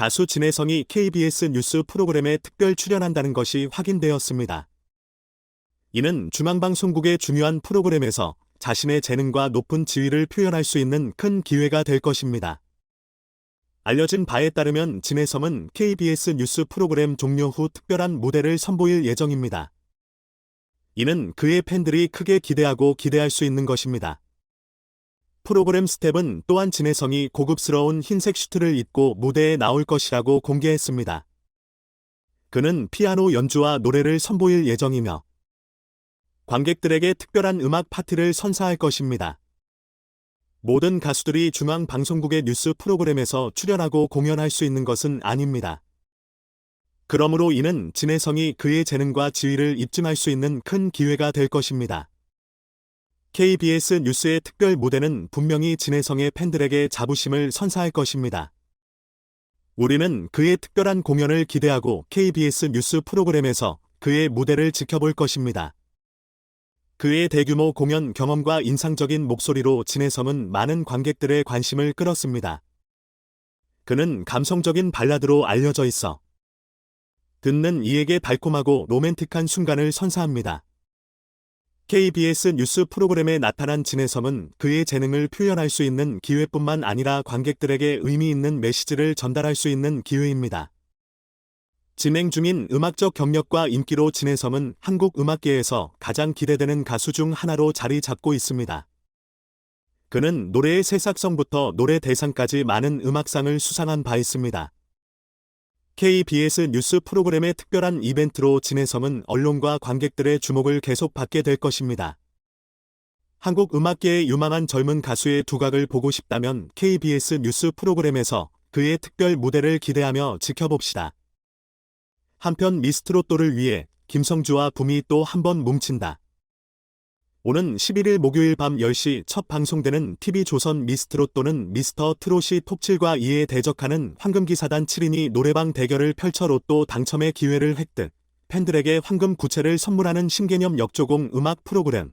가수 진혜성이 KBS 뉴스 프로그램에 특별 출연한다는 것이 확인되었습니다. 이는 중앙방송국의 중요한 프로그램에서 자신의 재능과 높은 지위를 표현할 수 있는 큰 기회가 될 것입니다. 알려진 바에 따르면 진혜성은 KBS 뉴스 프로그램 종료 후 특별한 무대를 선보일 예정입니다. 이는 그의 팬들이 크게 기대하고 기대할 수 있는 것입니다. 프로그램 스텝은 또한 진혜성이 고급스러운 흰색 슈트를 입고 무대에 나올 것이라고 공개했습니다. 그는 피아노 연주와 노래를 선보일 예정이며 관객들에게 특별한 음악 파티를 선사할 것입니다. 모든 가수들이 중앙방송국의 뉴스 프로그램에서 출연하고 공연할 수 있는 것은 아닙니다. 그러므로 이는 진혜성이 그의 재능과 지위를 입증할 수 있는 큰 기회가 될 것입니다. KBS 뉴스의 특별 무대는 분명히 진혜성의 팬들에게 자부심을 선사할 것입니다. 우리는 그의 특별한 공연을 기대하고 KBS 뉴스 프로그램에서 그의 무대를 지켜볼 것입니다. 그의 대규모 공연 경험과 인상적인 목소리로 진혜성은 많은 관객들의 관심을 끌었습니다. 그는 감성적인 발라드로 알려져 있어 듣는 이에게 달콤하고 로맨틱한 순간을 선사합니다. KBS 뉴스 프로그램에 나타난 진혜성은 그의 재능을 표현할 수 있는 기회뿐만 아니라 관객들에게 의미 있는 메시지를 전달할 수 있는 기회입니다. 진행 중인 음악적 경력과 인기로 진혜성은 한국 음악계에서 가장 기대되는 가수 중 하나로 자리 잡고 있습니다. 그는 노래의 새싹성부터 노래 대상까지 많은 음악상을 수상한 바 있습니다. KBS 뉴스 프로그램의 특별한 이벤트로 진혜성은 언론과 관객들의 주목을 계속 받게 될 것입니다. 한국 음악계의 유망한 젊은 가수의 두각을 보고 싶다면 KBS 뉴스 프로그램에서 그의 특별 무대를 기대하며 지켜봅시다. 한편 미스트롯도를 위해 김성주와 붐이 또 한 번 뭉친다. 오는 11일 목요일 밤 10시 첫 방송되는 TV조선 미스트롯도는 미스터 트롯이 톱7과 2에 대적하는 황금기사단 7인이 노래방 대결을 펼쳐 로또 당첨의 기회를 획득, 팬들에게 황금 구체를 선물하는 신개념 역조공 음악 프로그램.